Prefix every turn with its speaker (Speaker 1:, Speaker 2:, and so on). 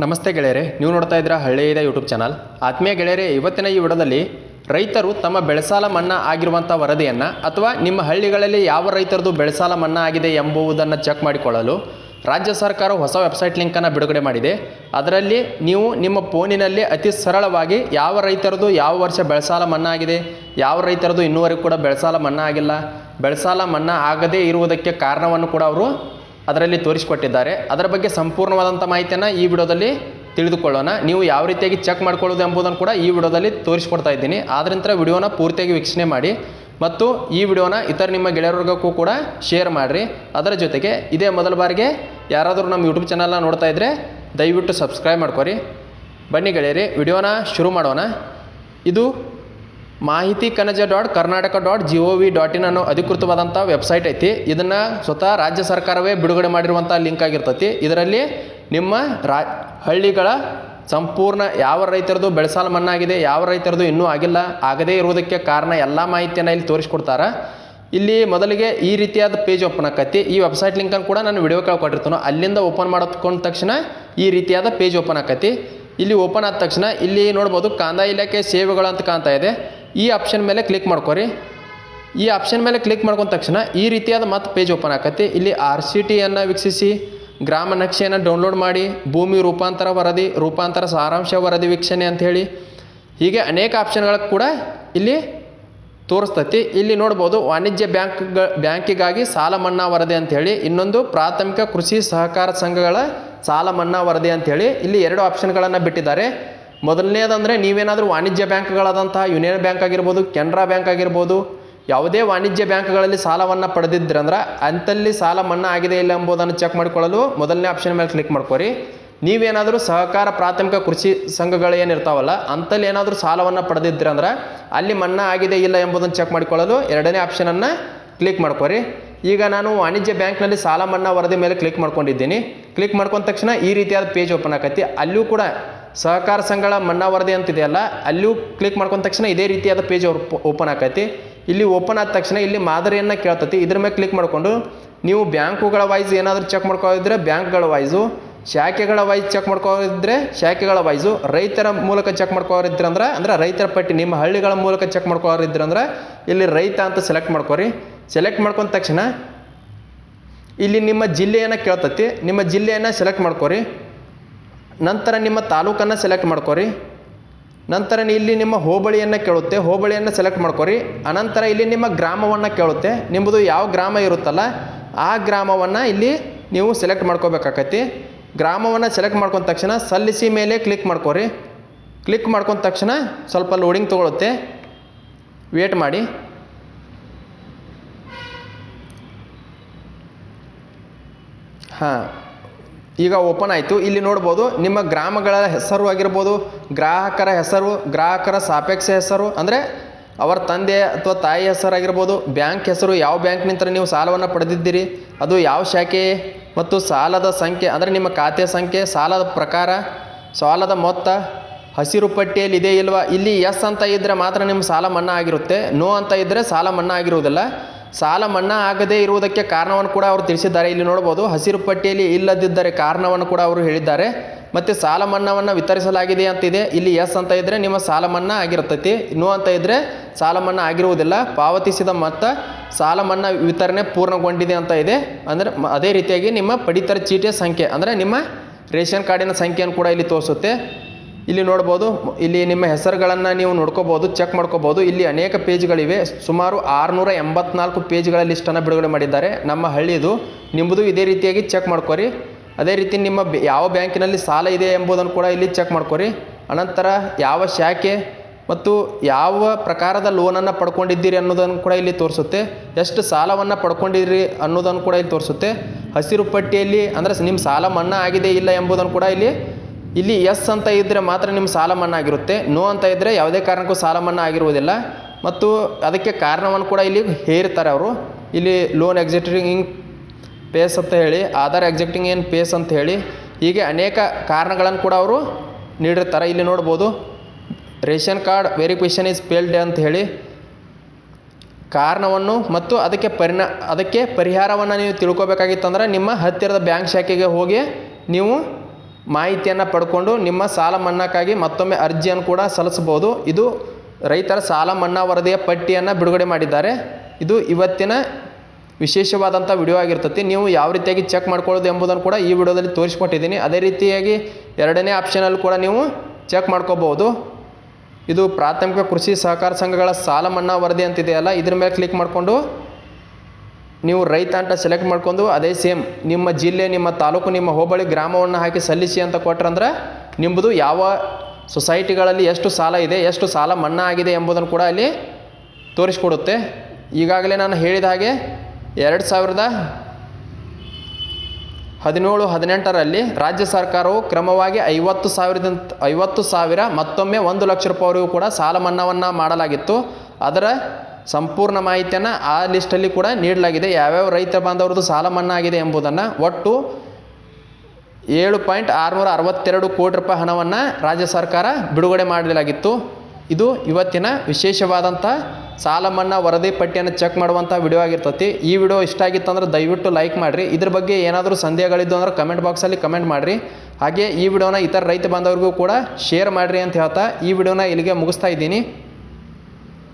Speaker 1: ನಮಸ್ತೆ ಗೆಳೆಯರೆ, ನೀವು ನೋಡ್ತಾ ಇದ್ದೀರಾ ಹಳ್ಳಿಯ ಯೂಟ್ಯೂಬ್ ಚಾನಲ್ ಆತ್ಮೀಯ ಗೆಳೆಯರೆ, ಇವತ್ತಿನ ಈ ವಿಡಿಯೋದಲ್ಲಿ ರೈತರು ತಮ್ಮ ಬೆಳೆಸಾಲ ಮನ್ನಾ ಆಗಿರುವಂಥ ವರದಿಯನ್ನು ಅಥವಾ ನಿಮ್ಮ ಹಳ್ಳಿಗಳಲ್ಲಿ ಯಾವ ರೈತರದು ಬೆಳೆಸಾಲ ಮನ್ನಾ ಆಗಿದೆ ಎಂಬುವುದನ್ನು ಚೆಕ್ ಮಾಡಿಕೊಳ್ಳಲು ರಾಜ್ಯ ಸರ್ಕಾರ ಹೊಸ ವೆಬ್ಸೈಟ್ ಲಿಂಕನ್ನು ಬಿಡುಗಡೆ ಮಾಡಿದೆ. ಅದರಲ್ಲಿ ನೀವು ನಿಮ್ಮ ಫೋನಿನಲ್ಲಿ ಅತಿ ಸರಳವಾಗಿ ಯಾವ ರೈತರದು ಯಾವ ವರ್ಷ ಬೆಳೆಸಾಲ ಮನ್ನಾ ಆಗಿದೆ, ಯಾವ ರೈತರದು ಇನ್ನೂವರೆಗೂ ಕೂಡ ಬೆಳೆಸಾಲ ಮನ್ನಾ ಆಗಿಲ್ಲ, ಬೆಳೆಸಾಲ ಮನ್ನಾ ಆಗದೇ ಇರುವುದಕ್ಕೆ ಕಾರಣವನ್ನು ಕೂಡ ಅವರು ಅದರಲ್ಲಿ ತೋರಿಸಿಕೊಟ್ಟಿದ್ದಾರೆ. ಅದರ ಬಗ್ಗೆ ಸಂಪೂರ್ಣವಾದಂಥ ಮಾಹಿತಿಯನ್ನು ಈ ವಿಡಿಯೋದಲ್ಲಿ ತಿಳಿದುಕೊಳ್ಳೋಣ. ನೀವು ಯಾವ ರೀತಿಯಾಗಿ ಚೆಕ್ ಮಾಡ್ಕೊಳ್ಳೋದು ಎಂಬುದನ್ನು ಕೂಡ ಈ ವಿಡಿಯೋದಲ್ಲಿ ತೋರಿಸ್ಕೊಡ್ತಾ ಇದ್ದೀನಿ. ನಂತರ ವಿಡಿಯೋನ ಪೂರ್ತಿಯಾಗಿ ವೀಕ್ಷಣೆ ಮಾಡಿ ಮತ್ತು ಈ ವಿಡಿಯೋನ ಇತರ ನಿಮ್ಮ ಗೆಳೆಯರಿಗೂ ಕೂಡ ಶೇರ್ ಮಾಡಿರಿ. ಅದರ ಜೊತೆಗೆ ಇದೇ ಮೊದಲ ಬಾರಿಗೆ ಯಾರಾದರೂ ನಮ್ಮ ಯೂಟ್ಯೂಬ್ ಚಾನಲ್ನ ನೋಡ್ತಾ ಇದ್ದರೆ ದಯವಿಟ್ಟು ಸಬ್ಸ್ಕ್ರೈಬ್ ಮಾಡ್ಕೊರಿ. ಬನ್ನಿ ಗೆಳೆಯರಿ, ವಿಡಿಯೋನ ಶುರು ಮಾಡೋಣ. ಇದು Mahiti Kanaja dot Karnataka dot G O V dot in ಅನ್ನೋ ಅಧಿಕೃತವಾದಂಥ ವೆಬ್ಸೈಟ್ ಐತಿ. ಇದನ್ನು ಸ್ವತಃ ರಾಜ್ಯ ಸರ್ಕಾರವೇ ಬಿಡುಗಡೆ ಮಾಡಿರುವಂಥ ಲಿಂಕ್ ಆಗಿರ್ತೈತಿ. ಇದರಲ್ಲಿ ನಿಮ್ಮ ರಾ, ಹಳ್ಳಿಗಳ ಸಂಪೂರ್ಣ ಯಾವ ರೈತರದು ಬೆಳೆಸಾಲ ಮನ್ನಾ ಯಾವ ರೈತರದು ಇನ್ನೂ ಆಗಿಲ್ಲ, ಆಗದೇ ಇರುವುದಕ್ಕೆ ಕಾರಣ ಎಲ್ಲ ಮಾಹಿತಿಯನ್ನು ಇಲ್ಲಿ ತೋರಿಸ್ಕೊಡ್ತಾರೆ. ಇಲ್ಲಿ ಮೊದಲಿಗೆ ಈ ರೀತಿಯಾದ ಪೇಜ್ ಓಪನ್ ಆಕತಿ. ಈ ವೆಬ್ಸೈಟ್ ಲಿಂಕನ್ನು ಕೂಡ ನಾನು ವಿಡಿಯೋ ಕೊಟ್ಟಿರ್ತಾನೋ. ಅಲ್ಲಿಂದ ಓಪನ್ ಮಾಡೋದ್ಕೊಂಡ ತಕ್ಷಣ ಈ ರೀತಿಯಾದ ಪೇಜ್ ಓಪನ್ ಆಕತಿ. ಇಲ್ಲಿ ಓಪನ್ ಆದ ತಕ್ಷಣ ಇಲ್ಲಿ ನೋಡ್ಬೋದು ಕಂದಾಯ ಇಲಾಖೆ ಸೇವೆಗಳು ಅಂತ ಕಾಣ್ತಾ ಇದೆ. ಈ ಆಪ್ಷನ್ ಮೇಲೆ ಕ್ಲಿಕ್ ಮಾಡ್ಕೊರಿ. ಈ ಆಪ್ಷನ್ ಮೇಲೆ ಕ್ಲಿಕ್ ಮಾಡ್ಕೊಂಡ ತಕ್ಷಣ ಈ ರೀತಿಯಾದ ಮತ್ತೆ ಪೇಜ್ ಓಪನ್ ಆಕತಿ. ಇಲ್ಲಿ ಆರ್ ಸಿ ಟಿಯನ್ನು ವೀಕ್ಷಿಸಿ, ಗ್ರಾಮ ನಕ್ಷೆಯನ್ನು ಡೌನ್ಲೋಡ್ ಮಾಡಿ, ಭೂಮಿ ರೂಪಾಂತರ ವರದಿ, ರೂಪಾಂತರ ಸಾರಾಂಶ ವರದಿ ವೀಕ್ಷಣೆ ಅಂಥೇಳಿ ಹೀಗೆ ಅನೇಕ ಆಪ್ಷನ್ಗಳ ಕೂಡ ಇಲ್ಲಿ ತೋರಿಸ್ತತಿ. ಇಲ್ಲಿ ನೋಡ್ಬೋದು ವಾಣಿಜ್ಯ ಬ್ಯಾಂಕ್ ಬ್ಯಾಂಕಿಗಾಗಿ ಸಾಲ ಮನ್ನಾ ವರದಿ ಅಂಥೇಳಿ ಇನ್ನೊಂದು ಪ್ರಾಥಮಿಕ ಕೃಷಿ ಸಹಕಾರ ಸಂಘಗಳ ಸಾಲ ಮನ್ನಾ ವರದಿ ಅಂಥೇಳಿ ಇಲ್ಲಿ ಎರಡು ಆಪ್ಷನ್ಗಳನ್ನು ಬಿಟ್ಟಿದ್ದಾರೆ. ಮೊದಲನೇದಂದರೆ ನೀವೇನಾದರೂ ವಾಣಿಜ್ಯ ಬ್ಯಾಂಕ್ಗಳಾದಂತಹ ಯೂನಿಯನ್ ಬ್ಯಾಂಕ್ ಆಗಿರ್ಬೋದು, ಕೆನರಾ ಬ್ಯಾಂಕ್ ಆಗಿರ್ಬೋದು, ಯಾವುದೇ ವಾಣಿಜ್ಯ ಬ್ಯಾಂಕ್ಗಳಲ್ಲಿ ಸಾಲವನ್ನು ಪಡೆದಿದ್ರಂದ್ರೆ ಅಂಥಲ್ಲಿ ಸಾಲ ಮನ್ನಾ ಆಗಿದೆ ಇಲ್ಲ ಎಂಬುದನ್ನು ಚೆಕ್ ಮಾಡಿಕೊಳ್ಳಲು ಮೊದಲನೇ ಆಪ್ಷನ್ ಮೇಲೆ ಕ್ಲಿಕ್ ಮಾಡ್ಕೊರಿ. ನೀವೇನಾದರೂ ಸಹಕಾರ ಪ್ರಾಥಮಿಕ ಕೃಷಿ ಸಂಘಗಳು ಏನಿರ್ತಾವಲ್ಲ ಅಂಥಲ್ಲಿ ಏನಾದರೂ ಸಾಲವನ್ನು ಪಡೆದಿದ್ರಂದ್ರೆ ಅಲ್ಲಿ ಮನ್ನಾ ಆಗಿದೆ ಇಲ್ಲ ಎಂಬುದನ್ನು ಚೆಕ್ ಮಾಡಿಕೊಳ್ಳಲು ಎರಡನೇ ಆಪ್ಷನನ್ನು ಕ್ಲಿಕ್ ಮಾಡ್ಕೊರಿ. ಈಗ ನಾನು ವಾಣಿಜ್ಯ ಬ್ಯಾಂಕ್ನಲ್ಲಿ ಸಾಲ ಮನ್ನಾ ವರದಿ ಮೇಲೆ ಕ್ಲಿಕ್ ಮಾಡ್ಕೊಂಡಿದ್ದೀನಿ. ಕ್ಲಿಕ್ ಮಾಡ್ಕೊಂಡ ತಕ್ಷಣ ಈ ರೀತಿಯಾದ ಪೇಜ್ ಓಪನ್ ಆಕತಿ ಅಲ್ಲೂ ಕೂಡ ಸಹಕಾರ ಸಂಘಗಳ ಮನ್ನಾ ವರದಿ ಅಂತಿದೆಯಲ್ಲ ಅಲ್ಲಿಯೂ ಕ್ಲಿಕ್ ಮಾಡ್ಕೊಂಡ ತಕ್ಷಣ ಇದೇ ರೀತಿಯಾದ ಪೇಜ್ ಓಪನ್ ಆಕೈತಿ. ಇಲ್ಲಿ ಓಪನ್ ಆದ ತಕ್ಷಣ ಇಲ್ಲಿ ಮಾದರಿಯನ್ನು ಕೇಳ್ತತಿ. ಇದ್ರ ಮೇಲೆ ಕ್ಲಿಕ್ ಮಾಡಿಕೊಂಡು ನೀವು ಬ್ಯಾಂಕುಗಳ ವೈಸ್ ಏನಾದರೂ ಚೆಕ್ ಮಾಡ್ಕೊಂಡಿದ್ರೆ ಬ್ಯಾಂಕ್ಗಳ ವೈಸು ಶಾಖೆಗಳ ವೈಸ್ ಚೆಕ್ ಮಾಡ್ಕೊಂಡಿದ್ರೆ ಶಾಖೆಗಳ ವೈಸು ರೈತರ ಮೂಲಕ ಚೆಕ್ ಮಾಡ್ಕೋರಿದ್ರಂದ್ರೆ ಅಂದ್ರೆ ರೈತರ ಪಟ್ಟಿ, ನಿಮ್ಮ ಹಳ್ಳಿಗಳ ಮೂಲಕ ಚೆಕ್ ಮಾಡ್ಕೋರಿದ್ರಂದ್ರೆ ಇಲ್ಲಿ ರೈತ ಅಂತ ಸೆಲೆಕ್ಟ್ ಮಾಡ್ಕೊರಿ. ಸೆಲೆಕ್ಟ್ ಮಾಡ್ಕೊಂಡ ತಕ್ಷಣ ಇಲ್ಲಿ ನಿಮ್ಮ ಜಿಲ್ಲೆಯನ್ನು ಕೇಳ್ತತಿ. ನಿಮ್ಮ ಜಿಲ್ಲೆಯನ್ನು ಸೆಲೆಕ್ಟ್ ಮಾಡ್ಕೊರಿ. ನಂತರ ನಿಮ್ಮ ತಾಲೂಕನ್ನು ಸೆಲೆಕ್ಟ್ ಮಾಡ್ಕೊರಿ. ನಂತರ ಇಲ್ಲಿ ನಿಮ್ಮ ಹೋಬಳಿಯನ್ನು ಕೇಳುತ್ತೆ, ಹೋಬಳಿಯನ್ನು ಸೆಲೆಕ್ಟ್ ಮಾಡ್ಕೊರಿ. ಅನಂತರ ಇಲ್ಲಿ ನಿಮ್ಮ ಗ್ರಾಮವನ್ನು ಕೇಳುತ್ತೆ. ನಿಮ್ಮದು ಯಾವ ಗ್ರಾಮ ಇರುತ್ತಲ್ಲ, ಆ ಗ್ರಾಮವನ್ನು ಇಲ್ಲಿ ನೀವು ಸೆಲೆಕ್ಟ್ ಮಾಡ್ಕೋಬೇಕಾಕತಿ. ಗ್ರಾಮವನ್ನು ಸೆಲೆಕ್ಟ್ ಮಾಡ್ಕೊಂಡ ತಕ್ಷಣ ಸಲ್ಲಿಸಿ ಮೇಲೆ ಕ್ಲಿಕ್ ಮಾಡ್ಕೊರಿ. ಕ್ಲಿಕ್ ಮಾಡ್ಕೊಂಡ ತಕ್ಷಣ ಸ್ವಲ್ಪ ಲೋಡಿಂಗ್ ತೊಗೊಳುತ್ತೆ. ವೇಟ್ ಮಾಡಿ. ಹಾಂ. ಈಗ ಓಪನ್ ಆಯಿತು. ಇಲ್ಲಿ ನೋಡ್ಬೋದು ನಿಮ್ಮ ಗ್ರಾಮಗಳ ಹೆಸರು ಆಗಿರ್ಬೋದು, ಗ್ರಾಹಕರ ಹೆಸರು, ಗ್ರಾಹಕರ ಸಾಪೇಕ್ಷ ಹೆಸರು, ಅಂದರೆ ಅವರ ತಂದೆ ಅಥವಾ ತಾಯಿ ಹೆಸರಾಗಿರ್ಬೋದು ಬ್ಯಾಂಕ್ ಹೆಸರು, ಯಾವ ಬ್ಯಾಂಕ್ನಿಂದ ನೀವು ಸಾಲವನ್ನು ಪಡೆದಿದ್ದೀರಿ, ಅದು ಯಾವ ಶಾಖೆ ಮತ್ತು ಸಾಲದ ಸಂಖ್ಯೆ, ಅಂದರೆ ನಿಮ್ಮ ಖಾತೆ ಸಂಖ್ಯೆ, ಸಾಲದ ಪ್ರಕಾರ, ಸಾಲದ ಮೊತ್ತ, ಹಸಿರು ಪಟ್ಟಿಯಲ್ಲಿ ಇದೆ ಇಲ್ವಾ, ಇಲ್ಲಿ ಎಸ್ ಅಂತ ಇದ್ದರೆ ಮಾತ್ರ ನಿಮ್ಮ ಸಾಲ ಮನ್ನಾ ಆಗಿರುತ್ತೆ ನೋ ಅಂತ ಇದ್ದರೆ ಸಾಲ ಮನ್ನಾ ಆಗಿರುವುದಿಲ್ಲ. ಸಾಲ ಮನ್ನಾ ಆಗದೇ ಇರುವುದಕ್ಕೆ ಕಾರಣವನ್ನು ಕೂಡ ಅವರು ತಿಳಿಸಿದ್ದಾರೆ. ಇಲ್ಲಿ ನೋಡ್ಬೋದು ಹಸಿರು ಪಟ್ಟಿಯಲ್ಲಿ ಇಲ್ಲದಿದ್ದರೆ ಕಾರಣವನ್ನು ಕೂಡ ಅವರು ಹೇಳಿದ್ದಾರೆ. ಮತ್ತು ಸಾಲ ಮನ್ನಾವನ್ನು ವಿತರಿಸಲಾಗಿದೆ ಅಂತಿದೆ. ಇಲ್ಲಿ ಎಸ್ ಅಂತ ಇದ್ದರೆ ನಿಮ್ಮ ಸಾಲ ಮನ್ನಾ ಆಗಿರ್ತೈತಿ. ನೋ ಅಂತ ಇದ್ದರೆ ಸಾಲ ಮನ್ನಾ ಆಗಿರುವುದಿಲ್ಲ. ಪಾವತಿಸಿದ ಮೊತ್ತ ಸಾಲ ಮನ್ನಾ ವಿತರಣೆ ಪೂರ್ಣಗೊಂಡಿದೆ ಅಂತ ಇದೆ. ಅಂದರೆ ಅದೇ ರೀತಿಯಾಗಿ ನಿಮ್ಮ ಪಡಿತರ ಚೀಟಿಯ ಸಂಖ್ಯೆ, ಅಂದರೆ ನಿಮ್ಮ ರೇಷನ್ ಕಾರ್ಡಿನ ಸಂಖ್ಯೆಯನ್ನು ಕೂಡ ಇಲ್ಲಿ ತೋರಿಸುತ್ತೆ. ಇಲ್ಲಿ ನೋಡ್ಬೋದು, ಇಲ್ಲಿ ನಿಮ್ಮ ಹೆಸರುಗಳನ್ನು ನೀವು ನೋಡ್ಕೋಬೋದು ಚೆಕ್ ಮಾಡ್ಕೋಬೋದು. ಇಲ್ಲಿ ಅನೇಕ ಪೇಜ್ಗಳಿವೆ. ಸುಮಾರು ಆರುನೂರ ಎಂಬತ್ನಾಲ್ಕು ಪೇಜ್ಗಳ ಲಿಸ್ಟನ್ನು ಬಿಡುಗಡೆ ಮಾಡಿದ್ದಾರೆ. ನಮ್ಮ ಹಳ್ಳಿದು ನಿಮ್ಮದು ಇದೇ ರೀತಿಯಾಗಿ ಚೆಕ್ ಮಾಡ್ಕೊರಿ. ಅದೇ ರೀತಿ ನಿಮ್ಮ ಯಾವ ಬ್ಯಾಂಕಿನಲ್ಲಿ ಸಾಲ ಇದೆ ಎಂಬುದನ್ನು ಕೂಡ ಇಲ್ಲಿ ಚೆಕ್ ಮಾಡ್ಕೊರಿ. ಅನಂತರ ಯಾವ ಶಾಖೆ ಮತ್ತು ಯಾವ ಪ್ರಕಾರದ ಲೋನನ್ನು ಪಡ್ಕೊಂಡಿದ್ದೀರಿ ಅನ್ನೋದನ್ನು ಕೂಡ ಇಲ್ಲಿ ತೋರಿಸುತ್ತೆ. ಎಷ್ಟು ಸಾಲವನ್ನು ಪಡ್ಕೊಂಡಿದ್ದೀರಿ ಅನ್ನೋದನ್ನು ಕೂಡ ಇಲ್ಲಿ ತೋರಿಸುತ್ತೆ. ಹಸಿರು ಪಟ್ಟಿಯಲ್ಲಿ, ಅಂದರೆ ನಿಮ್ಮ ಸಾಲ ಮನ್ನಾ ಆಗಿದೆ ಇಲ್ಲ ಎಂಬುದನ್ನು ಕೂಡ ಇಲ್ಲಿ ಇಲ್ಲಿ ಎಸ್ ಅಂತ ಇದ್ದರೆ ಮಾತ್ರ ನಿಮ್ಮ ಸಾಲ ಮನ್ನಾ ಆಗಿರುತ್ತೆ ನೋ ಅಂತ ಇದ್ದರೆ ಯಾವುದೇ ಕಾರಣಕ್ಕೂ ಸಾಲ ಮನ್ನಾ ಆಗಿರುವುದಿಲ್ಲ. ಮತ್ತು ಅದಕ್ಕೆ ಕಾರಣವನ್ನು ಕೂಡ ಇಲ್ಲಿ ಹೇರ್ತಾರೆ ಅವರು. ಇಲ್ಲಿ ಲೋನ್ ಎಕ್ಸಿಟಿಂಗ್ ಪೇಸ್ ಅಂತ ಹೇಳಿ ಆಧಾರ್ ಎಕ್ಸಿಟಿಂಗ್ ಏನು ಪೇಸ್ ಅಂತ ಹೇಳಿ, ಹೀಗೆ ಅನೇಕ ಕಾರಣಗಳನ್ನು ಕೂಡ ಅವರು ನೀಡಿರ್ತಾರೆ. ಇಲ್ಲಿ ನೋಡ್ಬೋದು, ration card verification is failed ಅಂತ ಹೇಳಿ ಕಾರಣವನ್ನು ಮತ್ತು ಅದಕ್ಕೆ ಪರಿಣಾ, ಅದಕ್ಕೆ ಪರಿಹಾರವನ್ನು ನೀವು ತಿಳ್ಕೊಬೇಕಾಗಿತ್ತಂದ್ರೆ ನಿಮ್ಮ ಹತ್ತಿರದ ಬ್ಯಾಂಕ್ ಶಾಖೆಗೆ ಹೋಗಿ ನೀವು ಮಾಹಿತಿಯನ್ನು ಪಡ್ಕೊಂಡು ನಿಮ್ಮ ಸಾಲ ಮನ್ನಾಕ್ಕಾಗಿ ಮತ್ತೊಮ್ಮೆ ಅರ್ಜಿಯನ್ನು ಕೂಡ ಸಲ್ಲಿಸಬಹುದು. ಇದು ರೈತರ ಸಾಲ ಮನ್ನಾ ವರದಿಯ ಪಟ್ಟಿಯನ್ನು ಬಿಡುಗಡೆ ಮಾಡಿದ್ದಾರೆ. ಇದು ಇವತ್ತಿನ ವಿಶೇಷವಾದಂಥ ವಿಡಿಯೋ ಆಗಿರ್ತೈತಿ. ನೀವು ಯಾವ ರೀತಿಯಾಗಿ ಚೆಕ್ ಮಾಡ್ಕೊಳ್ಳೋದು ಎಂಬುದನ್ನು ಕೂಡ ಈ ವಿಡಿಯೋದಲ್ಲಿ ತೋರಿಸ್ಕೊಟ್ಟಿದ್ದೀನಿ. ಅದೇ ರೀತಿಯಾಗಿ ಎರಡನೇ ಆಪ್ಷನಲ್ಲಿ ಕೂಡ ನೀವು ಚೆಕ್ ಮಾಡ್ಕೋಬಹುದು. ಇದು ಪ್ರಾಥಮಿಕ ಕೃಷಿ ಸಹಕಾರ ಸಂಘಗಳ ಸಾಲ ಮನ್ನಾ ವರದಿ ಅಂತಿದೆಯಲ್ಲ, ಇದ್ರ ಮೇಲೆ ಕ್ಲಿಕ್ ಮಾಡಿಕೊಂಡು ನೀವು ರೈತ ಅಂತ ಸೆಲೆಕ್ಟ್ ಮಾಡ್ಕೊಂಡು ಅದೇ ಸೇಮ್ ನಿಮ್ಮ ಜಿಲ್ಲೆ, ನಿಮ್ಮ ತಾಲೂಕು, ನಿಮ್ಮ ಹೋಬಳಿ ಗ್ರಾಮವನ್ನು ಹಾಕಿ ಸಲ್ಲಿಸಿ ಅಂತ ಕೊಟ್ರಂದ್ರೆ ನಿಮ್ಮದು ಯಾವ ಸೊಸೈಟಿಗಳಲ್ಲಿ ಎಷ್ಟು ಸಾಲ ಇದೆ, ಎಷ್ಟು ಸಾಲ ಮನ್ನಾ ಆಗಿದೆ ಎಂಬುದನ್ನು ಕೂಡ ಅಲ್ಲಿ ತೋರಿಸ್ಕೊಡುತ್ತೆ. ಈಗಾಗಲೇ ನಾನು ಹೇಳಿದ ಹಾಗೆ ಎರಡು ಸಾವಿರದ ಹದಿನೇಳು, ಹದಿನೆಂಟರಲ್ಲಿ ರಾಜ್ಯ ಸರ್ಕಾರವು ಕ್ರಮವಾಗಿ ಐವತ್ತು ಸಾವಿರದಂತ ಐವತ್ತು ಸಾವಿರ ಮತ್ತೊಮ್ಮೆ ಒಂದು ಲಕ್ಷ ರೂಪಾಯಿವರೆಗೂ ಕೂಡ ಸಾಲ ಮನ್ನಾವನ್ನು ಮಾಡಲಾಗಿತ್ತು. ಅದರ ಸಂಪೂರ್ಣ ಮಾಹಿತಿಯನ್ನು ಆ ಲಿಸ್ಟಲ್ಲಿ ಕೂಡ ನೀಡಲಾಗಿದೆ. ಯಾವ್ಯಾವ ರೈತ ಬಾಂಧವ್ರದ್ದು ಸಾಲ ಮನ್ನಾ ಆಗಿದೆ ಎಂಬುದನ್ನು ಒಟ್ಟು ಏಳು ಪಾಯಿಂಟ್ ಆರುನೂರ ಅರವತ್ತೆರಡು ಕೋಟಿ ರೂಪಾಯಿ ಹಣವನ್ನು ರಾಜ್ಯ ಸರ್ಕಾರ ಬಿಡುಗಡೆ ಮಾಡಲಾಗಿತ್ತು ಇದು ಇವತ್ತಿನ ವಿಶೇಷವಾದಂಥ ಸಾಲ ಮನ್ನಾ ವರದಿ ಪಟ್ಟಿಯನ್ನು ಚೆಕ್ ಮಾಡುವಂಥ ವಿಡಿಯೋ ಆಗಿರ್ತತಿ. ಈ ವಿಡಿಯೋ ಇಷ್ಟ ಆಗಿತ್ತು ಅಂದ್ರೆ ದಯವಿಟ್ಟು ಲೈಕ್ ಮಾಡಿರಿ. ಇದ್ರ ಬಗ್ಗೆ ಏನಾದರೂ ಸಂದೇಹಗಳಿದ್ದು ಅಂದ್ರೆ ಕಮೆಂಟ್ ಬಾಕ್ಸಲ್ಲಿ ಕಮೆಂಟ್ ಮಾಡಿರಿ. ಹಾಗೆ ಈ ವಿಡಿಯೋನ ಇತರ ರೈತ ಬಾಂಧವರಿಗೂ ಕೂಡ ಶೇರ್ ಮಾಡಿರಿ ಅಂತ ಹೇಳ್ತಾ ಈ ವಿಡಿಯೋನ ಇಲ್ಲಿಗೆ ಮುಗಿಸ್ತಾ ಇದ್ದೀನಿ.